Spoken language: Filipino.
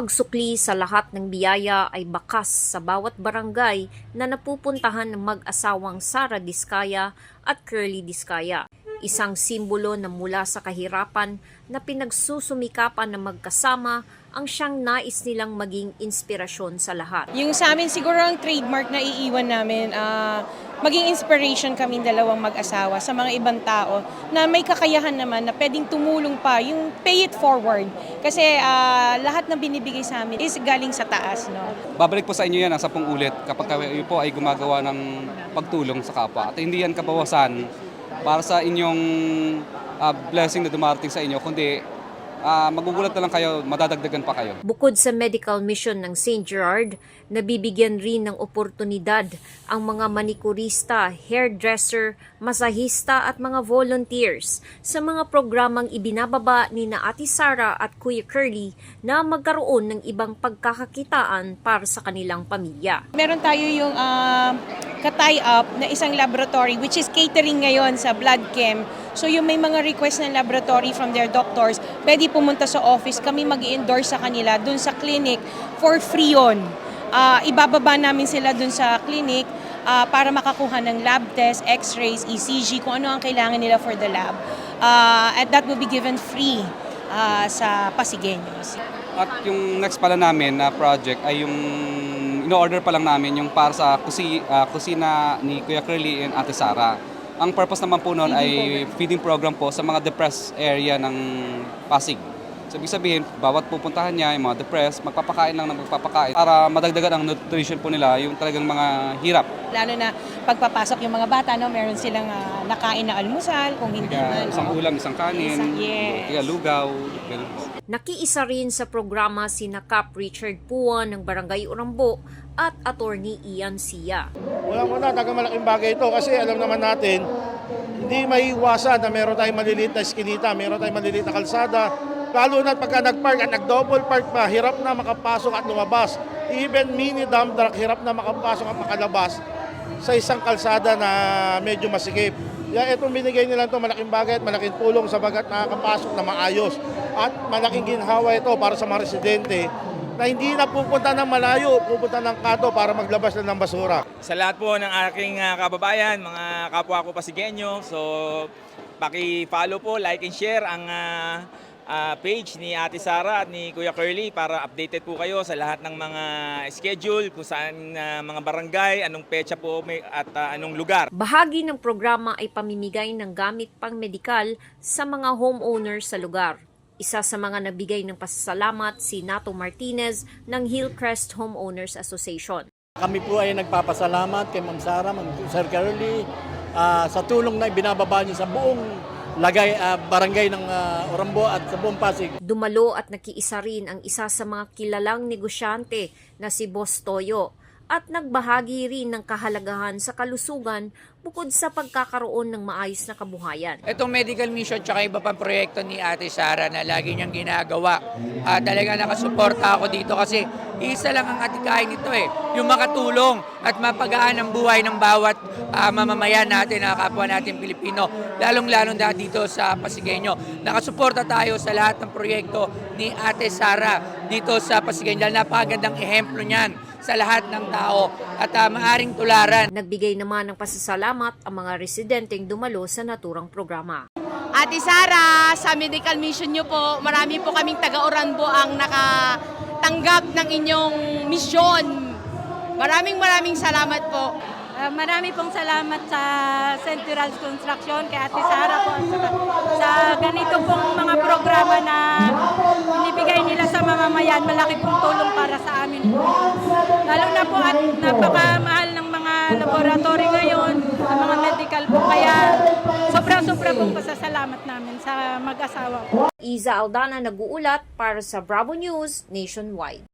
pagsukli sa lahat ng biyaya ay bakas sa bawat barangay na napupuntahan ng mag-asawang Sara Diskaya at Curly Diskaya. Isang simbolo na mula sa kahirapan na pinagsusumikapan na magkasama ang siyang nais nilang maging inspirasyon sa lahat. Yung sa amin siguro ang trademark na iiwan namin, ah, maging inspiration kami dalawang mag-asawa sa mga ibang tao na may kakayahan naman na pwedeng tumulong pa, yung pay it forward. Kasi ah, lahat na binibigay sa amin is galing sa taas. No? Babalik po sa inyo yan ang sapong ulit kapag kayo po ay gumagawa ng pagtulong sa kapwa. At hindi yan kabawasan para sa inyong ah, blessing na dumarating sa inyo, kundi ah, magugulat na lang kayo, madadagdagan pa kayo. Bukod sa medical mission ng St. Gerard, nabibigyan rin ng oportunidad ang mga manikurista, hairdresser, masahista at mga volunteers sa mga programang ibinababa ni na Ate Sara at Kuya Curly na magkaroon ng ibang pagkakakitaan para sa kanilang pamilya. Meron tayo yung ah, ka-tie up na isang laboratory which is catering ngayon sa blood chem. So yung may mga request ng laboratory from their doctors, pwede pumunta sa office, kami mag endorse sa kanila dun sa clinic for free yun. Ah, ibababa namin sila dun sa clinic ah, para makakuha ng lab test, x-rays, ECG, kung ano ang kailangan nila for the lab. Ah, and that will be given free ah, sa Pasigueños. At yung next pala namin na project ay yung in-order pa lang namin yung para sa kusi, ah, kusina ni Kuya Curly and Ate Sara. Ang purpose naman po noon ay feeding program po sa mga depressed area ng Pasig. So, ibig sabihin, bawat pupuntahan niya, yung mga depressed, magpapakain lang ng magpapakain para madagdagan ang nutrition po nila, yung talagang mga hirap. Lalo na pagpapasok yung mga bata, no, meron silang ah, nakain na almusal, kung hindi Kaya man. isang oo. ulam, isang kanin, Isang- yes. lugaw, ganun po. Nakiisa rin sa programa si Cap Richard Puan ng Barangay Urambo at Attorney Ian Sia. Unang-una, malaking bagay ito kasi alam naman natin, hindi maiiwasan na meron tayong maliliit na skinita, meron tayong maliliit na kalsada. Lalo na pagka nag-park at nag-double park pa, hirap na makapasok at lumabas. Even mini dump truck, hirap na makapasok at makalabas sa isang kalsada na medyo masikip. Kaya itong binigay nila ito, malaking bagay at malaking tulong sa bagat nakakapasok na maayos. At malaking ginhawa ito para sa mga residente na hindi na pupunta ng malayo, pupunta ng kato para maglabas na ng basura. Sa lahat po ng aking ah, kababayan, mga kapwa ko Pasigueño, so paki-follow po, like and share ang ah, ah, page ni Ate Sara at ni Kuya Curly para updated po kayo sa lahat ng mga schedule, kung saan ah, mga barangay, anong pecha po may, at ah, anong lugar. Bahagi ng programa ay pamimigay ng gamit pang medikal sa mga homeowners sa lugar. Isa sa mga nagbigay ng pasasalamat si Nato Martinez ng Hillcrest Homeowners Association. Kami po ay nagpapasalamat kay Ma'am Sara, Ma'am Sir Curly, ah, sa tulong na ibinababa niyo sa buong lagay, ah, barangay ng ah, Orambo at sa buong Pasig. Dumalo at nakiisa rin ang isa sa mga kilalang negosyante na si Boss Toyo at nagbahagi rin ng kahalagahan sa kalusugan bukod sa pagkakaroon ng maayos na kabuhayan. Itong medical mission tsaka iba pang proyekto ni Ate Sara na lagi niyang ginagawa. Ah, talaga nakasuporta ako dito kasi isa lang ang atikain nito eh. Yung makatulong at mapagaan ang buhay ng bawat ah, mamamayan natin, na kapwa natin Pilipino. Lalong-lalong na dito sa Pasigueño. Nakasuporta tayo sa lahat ng proyekto ni Ate Sara dito sa Pasigueño. Dahil napakagandang ehemplo niyan sa lahat ng tao at ah, maaring tularan. Nagbigay naman ng pasasalamat ang mga residenteng dumalo sa naturang programa. Ate Sara, sa medical mission nyo po, marami po kaming taga-Oranbo ang nakatanggap ng inyong misyon. Maraming maraming salamat po. Ah, marami pong salamat sa Central Construction, kay Ate Sara po, saka sa ganito pong mga programa na binibigay nila sa mamamayan. Malaki pong tulong para sa amin po. Lalo na po at napakamahal ng mga laboratory ngayon, ng mga medical po. Kaya sobra-sobra pong pasasalamat namin sa mag-asawa po. Iza Aldana nag-uulat para sa Bravo News Nationwide.